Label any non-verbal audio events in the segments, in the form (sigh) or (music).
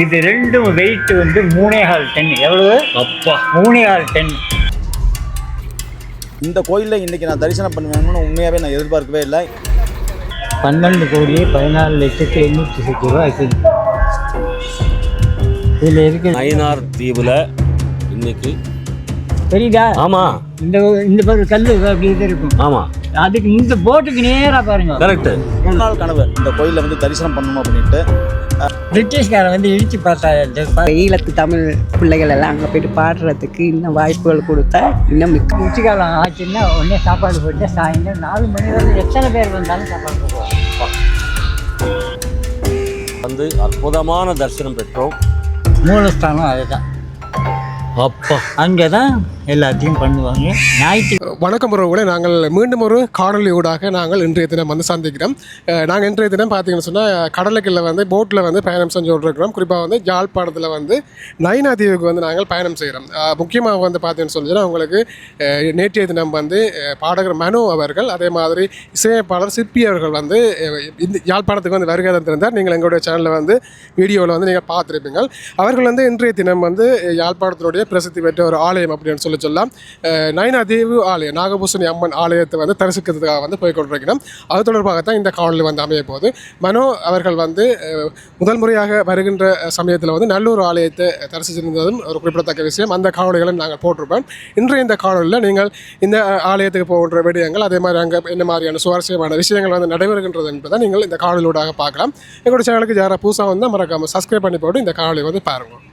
இது ரெண்டும் வெயிட் வந்து மூணே கால் டன் எவ்வளவு? அப்பா. மூணே கால் டன் இந்த கோயிலில் இன்றைக்கி நான் தரிசனம் பண்ணுவேன்னு உண்மையாகவே நான் எதிர்பார்க்கவே இல்லை. பன்னெண்டு கோடி பதினாலு லட்சத்தி எண்ணூற்றி சொச்சு ரூபா இதில் இருக்கு நயினார் தீவுல இன்னைக்கு தெரியுதா? ஆமா. இந்த இந்த பாரு கல் அப்படி இருக்கும். ஆமா. அதுக்கு இந்த போட்டுக்கு நேராக பாருங்க. கரெக்ட் நாள் கனவு இந்த கோயிலில் வந்து தரிசனம் பண்ணணும் அப்படின்ட்டு பிரிட்டிஷ்காரன் வந்து இடிச்சு பார்த்தா ஈழத்து தமிழ் பிள்ளைகள் எல்லாம் அங்கே போயிட்டு பாடுறதுக்கு இன்னும் வாய்ப்புகள் கொடுத்தா இன்னும் மிக்க உச்சிக்காலம் ஆச்சுன்னா உடனே சாப்பாடு போட்டு சாயந்தரம் நாலு மணி வரை எத்தனை பேர் வந்தாலும் சாப்பாடு போடுவோம் வந்து அற்புதமான தரிசனம் பெற்றோம். மூலஸ்தானம் அதுதான். அப்பா. அங்கே தான் எல்லாத்தையும் பண்ணுவாங்க. ஞாயிற்று வணக்கம் உறவுகளை. நாங்கள் மீண்டும் ஒரு காணொலி ஊடாக நாங்கள் இன்றைய தினம் வந்து சந்திக்கிறோம். நாங்கள் இன்றைய தினம் பார்த்தீங்கன்னு சொன்னால் கடலுக்குள்ள வந்து போட்டில் வந்து பயணம் செஞ்சு விட்ருக்கிறோம் குறிப்பாக வந்து யாழ்ப்பாணத்தில் வந்து நைனா தீவுக்கு வந்து நாங்கள் பயணம் செய்கிறோம் முக்கியமாக வந்து பார்த்தீங்கன்னு சொன்னா உங்களுக்கு நேற்றைய தினம் வந்து பாடகர் மனு அவர்கள் அதே மாதிரி இசையமைப்பாளர் சிற்பி அவர்கள் வந்து இந்த யாழ்ப்பாணத்துக்கு வந்து வருகை தந்திருந்தார். நீங்கள் எங்களுடைய சேனலில் வந்து வீடியோவில் வந்து நீங்கள் பார்த்துருப்பீங்க. அவர்கள் வந்து இன்றைய தினம் வந்து யாழ்ப்பாணத்தினுடைய பிரசித்தி பெற்ற ஒரு ஆலயம் அப்படின்னு சொல்லி சொல்லலாம். அஹ் தேவி ஆலயம் நாகபூசணி அம்மன் ஆலயத்தை வந்து தரிசிக்கிறதுக்காக வந்து போய் கொண்டிருக்கிறோம். அது தொடர்பாகத்தான் இந்த காணொலி வந்து அமைய போகுது. மனோ அவர்கள் வந்து முதல் முறையாக வருகின்ற சமயத்தில் வந்து நல்லூர் ஆலயத்தை தரிசிச்சிருந்ததும் ஒரு குறிப்பிடத்தக்க விஷயம். அந்த காணொலிகளை நாங்கள் போட்டிருப்போம். இன்றைய இந்த காணொலியில் நீங்கள் இந்த ஆலயத்துக்கு போகின்ற விடயங்கள் அதே மாதிரி அங்கே என்ன மாதிரியான சுவாரஸ்யமான விஷயங்கள் வந்து நடைபெறுகின்றது என்பதை நீங்கள் இந்த காணொலியூடாக பார்க்கலாம். எங்களுடைய சேனலுக்கு யாராவது புதுசாக வந்தால் மறக்காமல் சப்ஸ்கிரைப் பண்ணி போட்டு இந்த காணொலி வந்து பாருங்கள்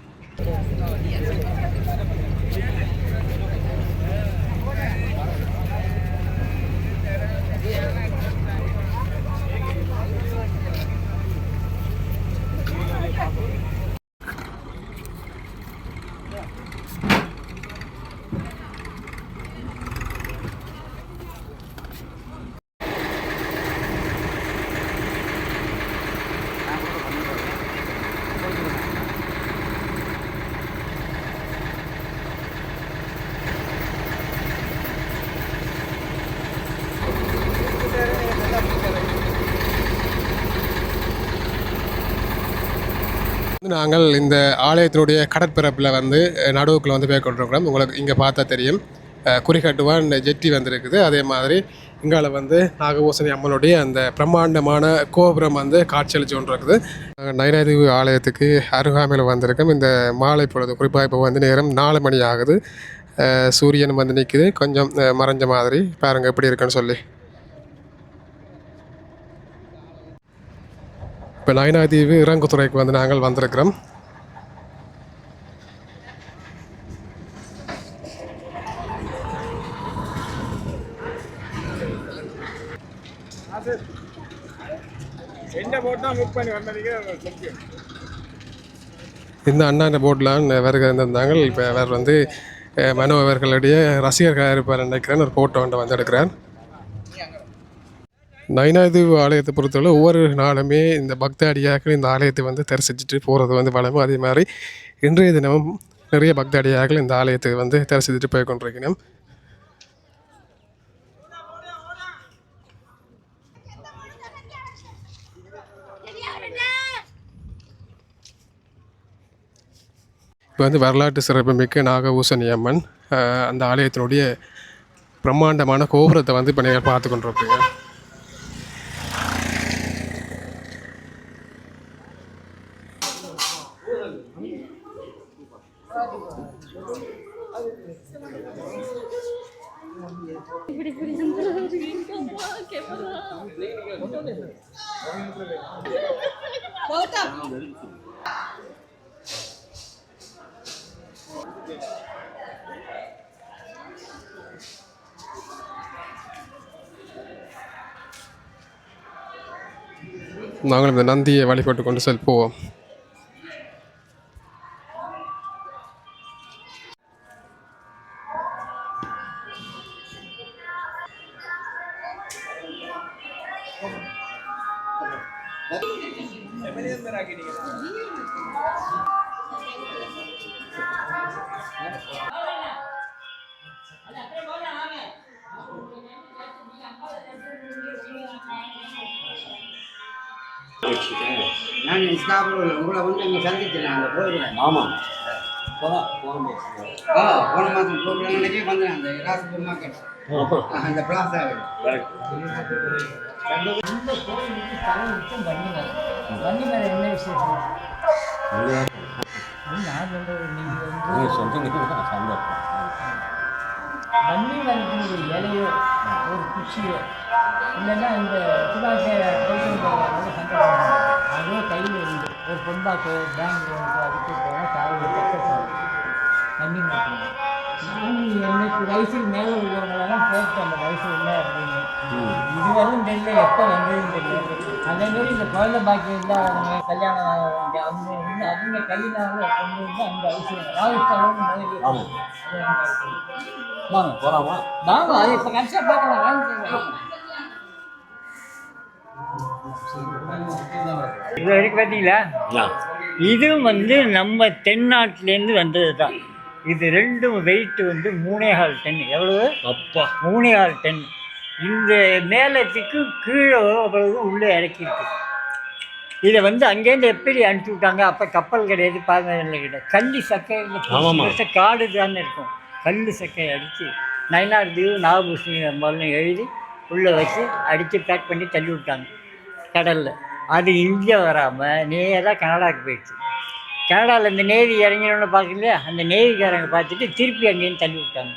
நாங்கள் இந்த ஆலயத்தினுடைய கடற்பரப்பில் வந்து நடுவுக்குள்ள வந்து போய் கொண்டிருக்கிறோம். உங்களுக்கு இங்கே பார்த்தா தெரியும். குறிகட்டுவான் ஜெட்டி வந்திருக்குது. அதே மாதிரி இங்கால வந்து நாகபூசணி அம்மனுடைய அந்த பிரம்மாண்டமான கோபுரம் வந்து காட்சியளிச்சு கொண்டிருக்குது. இருக்குது நைனாதீவு ஆலயத்துக்கு அருகாமையில் வந்திருக்கோம். இந்த மாலை பொழுது குறிப்பாக இப்போ வந்து நேரம் நாலு மணி ஆகுது. சூரியன் வந்து நிற்குது கொஞ்சம் மறைஞ்ச மாதிரி. பாருங்கள் எப்படி இருக்குன்னு சொல்லி. இப்போ நயனாதீவு இறங்குத்துறைக்கு வந்து நாங்கள் வந்திருக்கிறோம். இந்த அண்ணா இந்த போட்லாம் வருகை இருந்திருந்தாங்க இப்போ அவர் வந்து மனு அவர்களுடைய ரசிகர்களாக இருப்பார் நினைக்கிறேன். ஒரு ஃபோட்டோ வந்து எடுக்கிறார் நைனாதீவு ஆலயத்தை பொறுத்தவரை ஒவ்வொரு நாளுமே இந்த பக்த அடியாக்கள் இந்த ஆலயத்தை வந்து தரிசிச்சுட்டு போகிறது வந்து வளமும் அதே மாதிரி இன்றைய தினமும் நிறைய பக்த அடியாக்கள் இந்த ஆலயத்தை வந்து தரிசிச்சுட்டு போய் கொண்டிருக்கணும். இப்போ வந்து வரலாற்று சிறப்புமிக்க நாகபூசணி அம்மன் அந்த ஆலயத்தினுடைய பிரம்மாண்டமான கோபுரத்தை வந்து இப்போ நீங்கள் பார்த்து கொண்டிருப்பீங்க. நாங்களும் இந்த நந்தியை வழிபட்டு கொண்டு பேர் ஆக்கிட்டீங்களா நான் இஸ்லாமில் உங்களை வந்து அங்கே சந்திக்கிறேன் அங்கே போயிடுவேன் ஆமாம் போன மாதம் ஆ போன மாதம் ப்ரோக்ராம் அன்றைக்கே வந்தேன். அந்த ராசி சூப்பர் மார்க்கெட் அந்த பிளாஸாவில் இந்த தலை வன்னி மரம் வன்னி மரம் என்ன விசேஷம் நான் நீங்கள் வன்னி மரத்தினுடைய இலையோ ஒரு குச்சியோ இல்லைன்னா இந்த கோயிலுக்கு சண்டை அதோ கையில் இருந்து ஒரு பொன்பாக்கு பேங்க் லோனுக்கு அதுக்கு போனால் காலையில் பக்கம் வன்னி மரத்தில் நான் எனக்கு வயசுக்கு மேலே உள்ளவங்களெல்லாம் கேட்டேன் அந்த வயசு என்ன அப்படின்னு இதுவரையும் தெரியல எப்போ வந்ததுன்னு தெரியல. அதே மாதிரி இந்த குழந்தை பாக்கியம் இல்லாதவங்க கல்யாணம் அவங்க வந்து அவங்க கையினால கொண்டு வந்து அந்த அவசியம் ராஜஸ்தானம் வாங்க போகலாமா வாங்க. அது இப்போ கடைசியாக பார்க்கலாம். வாங்க இது வரைக்கும் பார்த்தீங்களா? இதுவும் வந்து நம்ம தென்னாட்டிலேருந்து வந்தது தான். இது ரெண்டும் வெயிட் வந்து மூணேகால் டன். எவ்வளவு? அப்பா. மூணேகால் டன். இந்த மேலத்துக்கு கீழே அவ்வளவு உள்ளே இறக்கிருக்கு இதை வந்து அங்கேருந்து எப்படி அனுப்பிச்சி விட்டாங்க? அப்போ கப்பல் கிடையாது பாதனை கிடையாது. கள்ளி சக்கை. காடு தானே இருக்கும். கல் சக்கை அடித்து நயனார் தீவு நாகபூஷணி அம்பாள்னு எழுதி உள்ளே வச்சு அடித்து பேக் பண்ணி தள்ளி விட்டாங்க. கடலில். அது இந்தியா வராமல் நேராக கனடாவுக்கு போயிடுச்சு. கனடாவில் இந்த நேவி இறங்கினோன்னு பார்க்கலையா? அந்த நேவிக்காரங்க பார்த்துட்டு திருப்பி அங்கேயும் தள்ளி விட்டாங்க.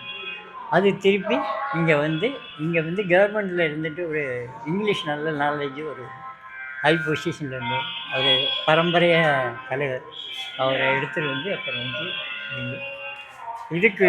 அது திருப்பி இங்கே வந்து இங்கே வந்து கவர்மெண்ட்டில் இருந்துட்டு ஒரு இங்கிலீஷ் நல்ல நாலேஜ் ஒரு ஹை பொசிஷனில் இருந்தோம் அவர் பரம்பரையாக தலைவர். அவரை எடுத்துகிட்டு வந்து அப்புறம் வந்து இதுக்கு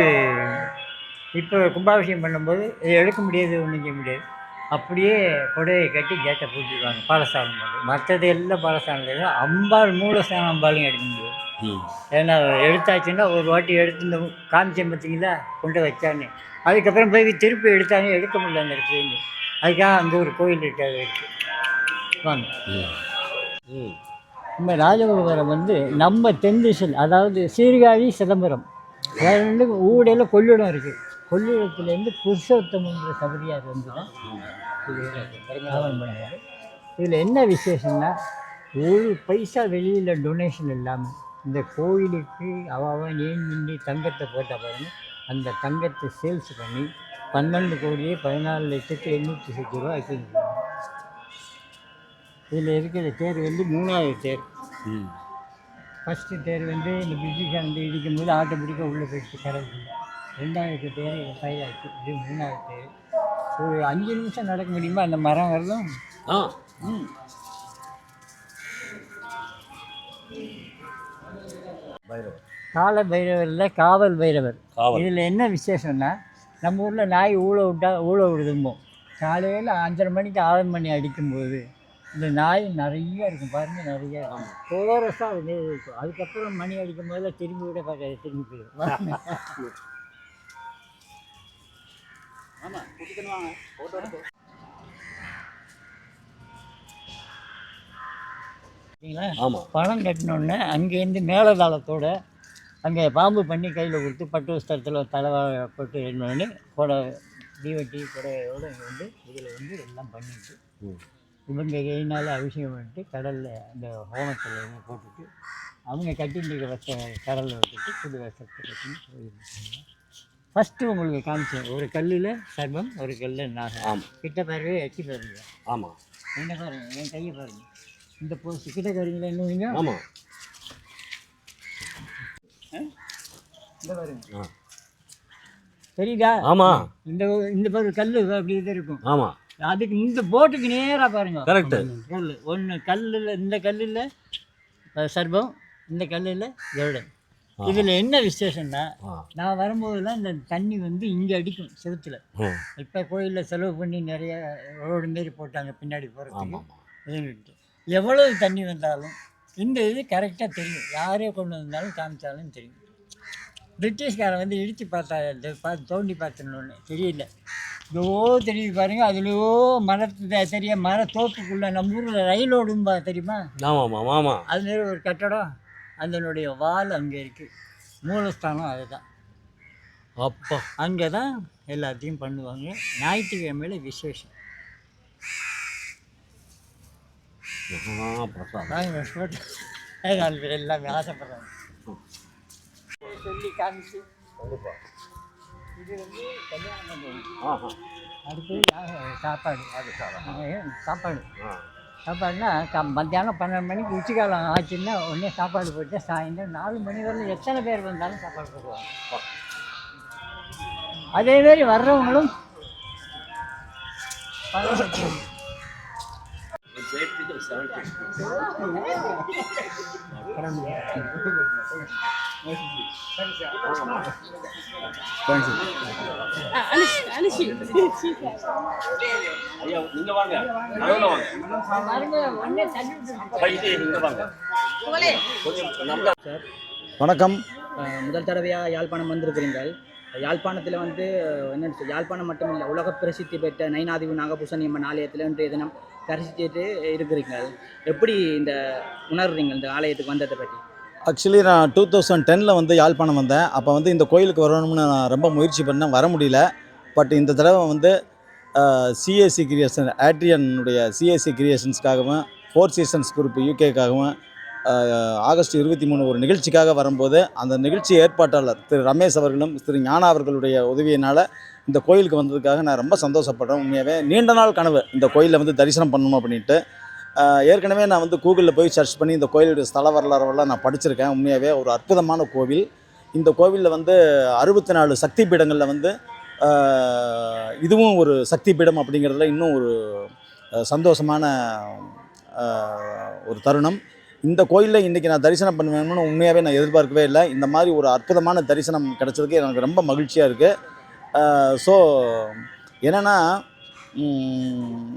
இப்போ கும்பாபிஷேகம் பண்ணும்போது எடுக்க முடியாது ஒன்றும் செய்ய முடியாது. அப்படியே புடவையை கட்டி கேட்டை பூட்டிடுவாங்க. பாலஸ்தானம் போது மற்றது எல்லாம் பாலஸ்தானத்தில் அம்பாள் மூலஸ்தானம் அம்பாலும் எடுக்க முடியாது ம். ஏன்னா எடுத்தாச்சுன்னா ஒரு வாட்டி எடுத்து இந்த காமிச்சேன் பார்த்தீங்களா கொண்டு வச்சான்னு. அதுக்கப்புறம் போய் திருப்பி எடுத்தானே எடுக்க முடியல அந்த இடத்துலேருந்து அதுக்காக அங்கே ஒரு கோயில் இருக்காது இருக்கு. வாங்க. நம்ம ராஜகோபுரம் வந்து நம்ம தென் திசையில் அதாவது சீர்காழி சிதம்பரம். வேற ஊடையில் கொள்ளிடம் இருக்குது கொள்ளிடத்துலேருந்து புருஷோத்தமன்ற சபரியார் வந்து தான் பண்ணுவார். இதில் என்ன விசேஷம்னா ஒரு பைசா வெளியில் டொனேஷன் இல்லாமல் இந்த கோயிலுக்கு அவன் ஏன் பண்ணி தங்கத்தை போட்ட பாருங்க அந்த தங்கத்தை சேல்ஸ் பண்ணி பன்னெண்டு கோடியே பதினாலு லட்சத்து எண்ணூற்றி சொச்சு ரூபா வச்சுருக்காங்க இதில் இருக்கிற தேர் வந்து மூணாவது தேர். ஃபஸ்ட்டு தேர் வந்து இந்த பிரிட்டிஷாரங்க இடிக்கும் போது ஆட்டோ பிடிக்க உள்ளே போயிடுச்சு கடவுள் ரெண்டாவது தேர் ஃபைவ் ஆச்சு இது மூணாவது தேர் ஒரு அஞ்சு நிமிஷம் நடக்க முடியுமா? அந்த மரம் வரலும் ஆ. ம். கால பைரவரில் காவல் பைரவர். இதில் என்ன விசேஷம்னா நம்ம ஊரில் நாய் ஊழ விட்டா ஊழ விடுதும்போம் காலையில் அஞ்சரை மணிக்கு ஆறு மணி அடிக்கும்போது இந்த நாய் நிறைய இருக்கும். பாருங்க நிறைய. இருக்கும் கோரஸாக இருக்கும் அதுக்கப்புறம் மணி அடிக்கும் போது திரும்பி விட பார்க்காது திரும்பி போயிடும். (laughs) சரிங்களா ஆமாம் பணம் கட்டினோடனே அங்கேருந்து மேலதாளத்தோட அங்கே பாம்பு பண்ணி கையில் கொடுத்து பட்டு வஸ்திரத்தில் தலைவா போட்டு எழுந்தோடனே கூட தீவட்டி புடவையோடு இங்கே வந்து இதில் வந்து எல்லாம் பண்ணிட்டு இவங்க கையினால் அபிஷேகம் பண்ணிட்டு கடலில் அந்த ஹோமத்தில் வந்து போட்டுட்டு அவங்க கட்டிட்டு இருக்க வஸ்த கடலில் விட்டுட்டு புது வஸ்திரத்தை கட்டின்னு போயிருக்காங்க ஃபஸ்ட்டு உங்களுக்கு காமிச்சேன். ஒரு கல்லில் சர்பம் ஒரு கல்லில் நாகம். ஆமாம் கிட்ட பாருங்க எட்டி பாருங்க. ஆமாம் என்ன பாருங்க என் கையை பாருங்க. இந்த போஸ்ட் கிட்ட கறீங்களா இன்னும் ஆமாம் இந்த பாருங்க. ஆ. தெரியுதா? ஆமாம் இந்த இந்த பாரு கல் அப்படி இது இருக்கும். ஆமாம் அதுக்கு இந்த போட்டுக்கு நேராக பாருங்க. கரெக்டு கல் ஒன்று கல்லில் இந்த கல்லில் சர்பம் இந்த கல்லில் கருடன் இதில் என்ன விசேஷம்னா நான் வரும்போதெல்லாம் இந்த தண்ணி வந்து இங்கே அடிக்கும் செவுத்துல. இப்போ கோயிலில் செலவு பண்ணி நிறைய ரோடு மாரி போட்டாங்க பின்னாடி போகிறதுக்கு எவ்வளவு தண்ணி வந்தாலும் இந்த இது கரெக்டாக தெரியும். யாரே கொண்டு வந்தாலும் காமிச்சாலும் தெரியும். பிரிட்டிஷ்காரன் வந்து இடித்து பார்த்தா தோண்டி பார்த்துன்னு தெரியல. இதோ தெரியுது பாருங்க அதுலையோ மரத்து தெரிய மர தோப்புக்குள்ளே நம்ம ஊரில் ரயில் ஓடும்பா தெரியுமா? ஆமாம் ஆமாம் ஆமாம் அது மாரி ஒரு கட்டடம். அதனுடைய வால் அங்கே இருக்குது மூலஸ்தானம் அதுதான். அப்பா. அங்கே தான் எல்லாத்தையும் பண்ணுவாங்க. ஞாயிற்றுக்கிழமையில விசேஷம். எல்லாமே ஆசைப்படுறாங்க. சொல்லி காமிச்சு. இது வந்து அடுத்து சாப்பாடு. சாப்பாடு. ஆ. சாப்பாடுனா க மத்தியானம் பன்னெண்டு மணிக்கு உச்சிக்காலம் ஆச்சுன்னா உடனே சாப்பாடு போட்டு சாயந்தரம் நாலு மணி வரலும் எத்தனை பேர் வந்தாலும் சாப்பாடு போடுவாங்க. அதேமாரி வர்றவங்களும் பணம் ஐயா நீங்க வாங்க. நடுவுல வாங்க? வணக்கம். முதல் தடவையாக யாழ்ப்பாணம் வந்திருக்கிறீர்கள். யாழ்ப்பாணத்தில் வந்து என்ன யாழ்ப்பாணம் மட்டும் இல்லை உலக பிரசித்தி பெற்ற நைனாதிவு நாகபூசணி அம்மன் ஆலயத்தில் இன்றைய தினம் தரிசிச்சுட்டு இருக்கிறீர்கள். எப்படி இந்த உணர்றீங்க இந்த ஆலயத்துக்கு வந்ததை பற்றி ஆக்சுவலி நான் டூ தௌசண்ட் டெனில் வந்து யாழ்ப்பாணம் வந்தேன். அப்போ வந்து இந்த கோயிலுக்கு வரணும்னு நான் ரொம்ப முயற்சி பண்ணேன். வர முடியல. பட் இந்த தடவை வந்து சிஎஸ்சி கிரியேஷன் ஆட்ரியனுடைய சிஎஸ்சி கிரியேஷன்ஸ்க்காகவும் ஃபோர் சீசன்ஸ் குரூப் யூகேக்காகவும் ஆகஸ்ட் இருபத்தி மூணு ஒரு நிகழ்ச்சிக்காக வரும்போது அந்த நிகழ்ச்சி ஏற்பாட்டாளர் திரு ரமேஷ் அவர்களும் திரு ஞானா அவர்களுடைய உதவியினால் இந்த கோயிலுக்கு வந்ததுக்காக நான் ரொம்ப சந்தோஷப்படுறேன். உண்மையாகவே நீண்ட நாள் கனவு இந்த கோயிலில் வந்து தரிசனம் பண்ணணும் அப்படின்ட்டு. ஏற்கனவே நான் வந்து கூகுளில் போய் சர்ச் பண்ணி இந்த கோயிலுடைய ஸ்தல வரலாறுலாம் நான் படிச்சிருக்கேன். உண்மையாகவே ஒரு அற்புதமான கோவில். இந்த கோவிலில் வந்து அறுபத்தி நாலு சக்தி பீடங்களில் வந்து இதுவும் ஒரு சக்தி பீடம் அப்படிங்கிறதுல இன்னும் ஒரு சந்தோஷமான ஒரு தருணம். இந்த கோயிலில் இன்றைக்கி நான் தரிசனம் பண்ணுவேன்னு உண்மையாகவே நான் எதிர்பார்க்கவே இல்லை. இந்த மாதிரி ஒரு அற்புதமான தரிசனம் கிடச்சதுக்கு எனக்கு ரொம்ப மகிழ்ச்சியாக இருக்குது ஸோ என்னென்னா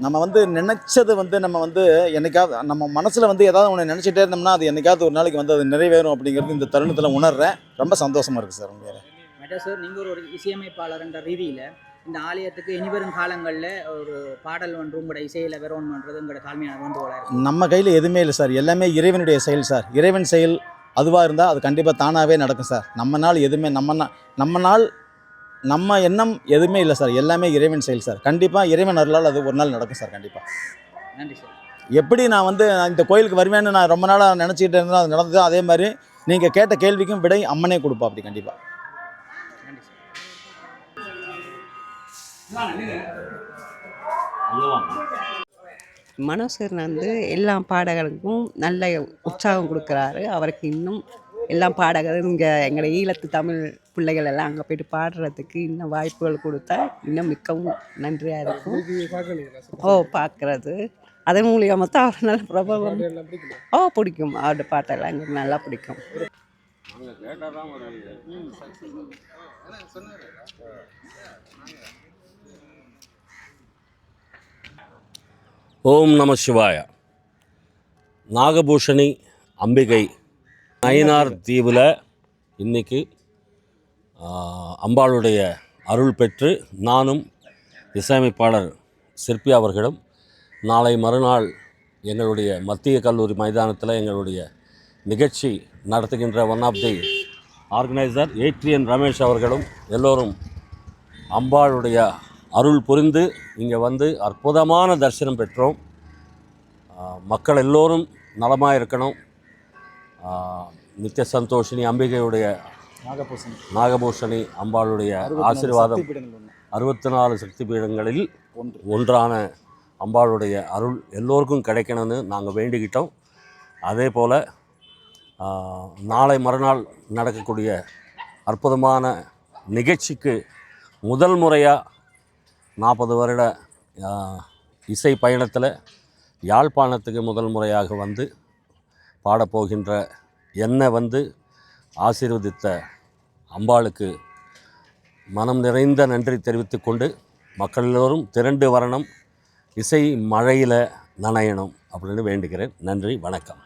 நம்ம வந்து நினச்சது வந்து நம்ம வந்து என்னைக்காவது நம்ம மனசில் வந்து ஏதாவது ஒன்று நினச்சிட்டே இருந்தோம்னா அது என்னைக்காவது ஒரு நாளைக்கு வந்து அது நிறைவேறும் அப்படிங்கிறது இந்த தருணத்தில் உணர்றேன். ரொம்ப சந்தோஷமாக இருக்குது சார் உண்மையிலே மெட்டா சார் நீங்கள் ஒரு இசையமைப்பாளர் என்ற ரீதியில் இந்த ஆலயத்துக்கு இனிவரும் காலங்களில் ஒரு பாடல் ஒன்று உங்களோட இசையில் வெரோன் பண்ணுறது உங்களோட தாழ்மையான வேண்டுகோளாக இருக்கும் நம்ம கையில் எதுவுமே இல்லை சார். எல்லாமே இறைவனுடைய செயல் சார். இறைவன் செயல் அதுவாக இருந்தால் அது கண்டிப்பாக தானாகவே நடக்கும் சார். நம்ம நாள் எதுவுமே நம்ம நம்ம நாள் நம்ம எண்ணம் எதுவுமே இல்லை சார். எல்லாமே இறைவன் செயல் சார். கண்டிப்பாக இறைவன் அருளால் அது ஒரு நாள் நடக்கும் சார் கண்டிப்பாக நன்றி சார். எப்படி நான் வந்து இந்த கோயிலுக்கு வருவேன்னு நான் ரொம்ப நாளாக நினச்சிக்கிட்டு இருந்தேன் அது நடந்தது அதே மாதிரி நீங்கள் கேட்ட கேள்விக்கும் விடை அம்மனே கொடுப்பா அப்படி கண்டிப்பாக மனோசர் வந்து எல்லா பாடகருக்கும் நல்ல உற்சாகம் கொடுக்குறாரு. அவருக்கு இன்னும் எல்லா பாடகரும் இங்கே எங்களோட ஈழத்து தமிழ் பிள்ளைகள் எல்லாம் அங்கே போயிட்டு பாடுறதுக்கு இன்னும் வாய்ப்புகள் கொடுத்தா இன்னும் மிக்கவும் நன்றியாக இருக்கும். ஓ பார்க்குறது. அதன் மூலியமாக தான் அவர் நல்ல பிரபலம். ஓ பிடிக்கும். அவரோட பாட்டெல்லாம் எங்களுக்கு நல்லா பிடிக்கும். ஓம் நம சிவாய. நாகபூஷணி அம்பிகை நயினார் தீவில் இன்னைக்கு அம்பாளுடைய அருள் பெற்று நானும் இசையமைப்பாளர் சிற்பி அவர்களும் நாளை மறுநாள் எங்களுடைய மத்திய கல்லூரி மைதானத்தில் எங்களுடைய நிகழ்ச்சி நடத்துகின்ற one of the organiser Adrian Ramesh அவர்களும் எல்லோரும் அம்பாளுடைய அருள் புரிந்து இங்கே வந்து அற்புதமான தரிசனம் பெற்றோம். மக்கள் எல்லோரும் நலமாக இருக்கணும் நித்திய சந்தோஷினி அம்பிகையுடைய நாகபூசணி நாகபூஷணி அம்பாளுடைய ஆசீர்வாதம் அறுபத்தி நாலு சக்தி பீடங்களில் ஒன்றான அம்பாளுடைய அருள் எல்லோருக்கும் கிடைக்கணும்னு நாங்கள் வேண்டிக்கிட்டோம். அதே போல் நாளை மறுநாள் நடக்கக்கூடிய அற்புதமான நிகழ்ச்சிக்கு முதல் முறையாக நாற்பது வருட இசை பயணத்தில் யாழ்ப்பாணத்துக்கு முதல் முறையாக வந்து பாடப்போகின்ற என்னை வந்து ஆசீர்வதித்த அம்பாளுக்கு மனம் நிறைந்த நன்றி தெரிவித்து கொண்டு மக்கள் எல்லோரும் திரண்டு வரணும் இசை மழையில் நனையணும் அப்படின்னு வேண்டுகிறேன். நன்றி வணக்கம்.